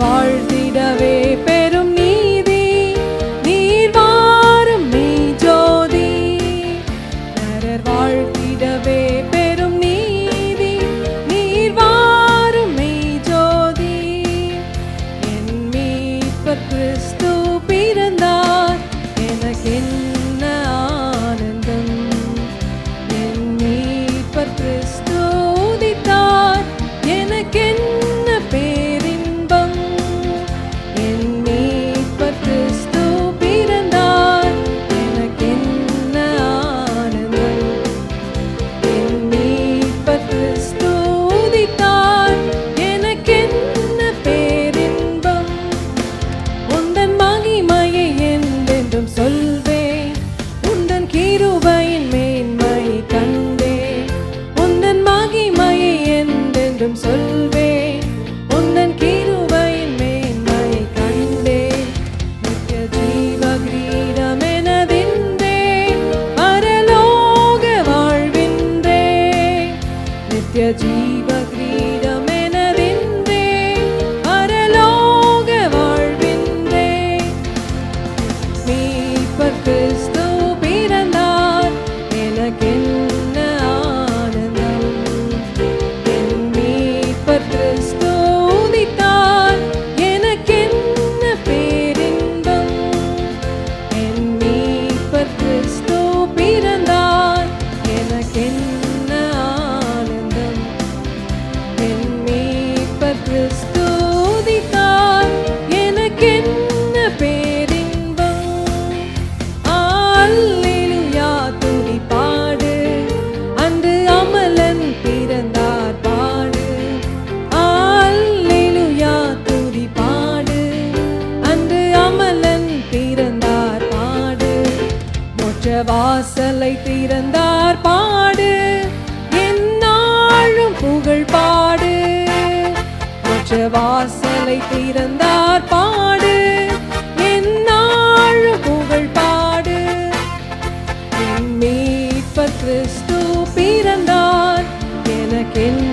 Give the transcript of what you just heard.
வாழ்த்தி dia. வாசலை திறந்தார் பாடு. என்னாலும் புகழ் பாடு. மற்ற வாசலை திறந்தார் பாடு. என்னாலும் புகழ் பாடு. என் மீட்பர் கிறிஸ்து பிறந்தார். எனக்கென்ன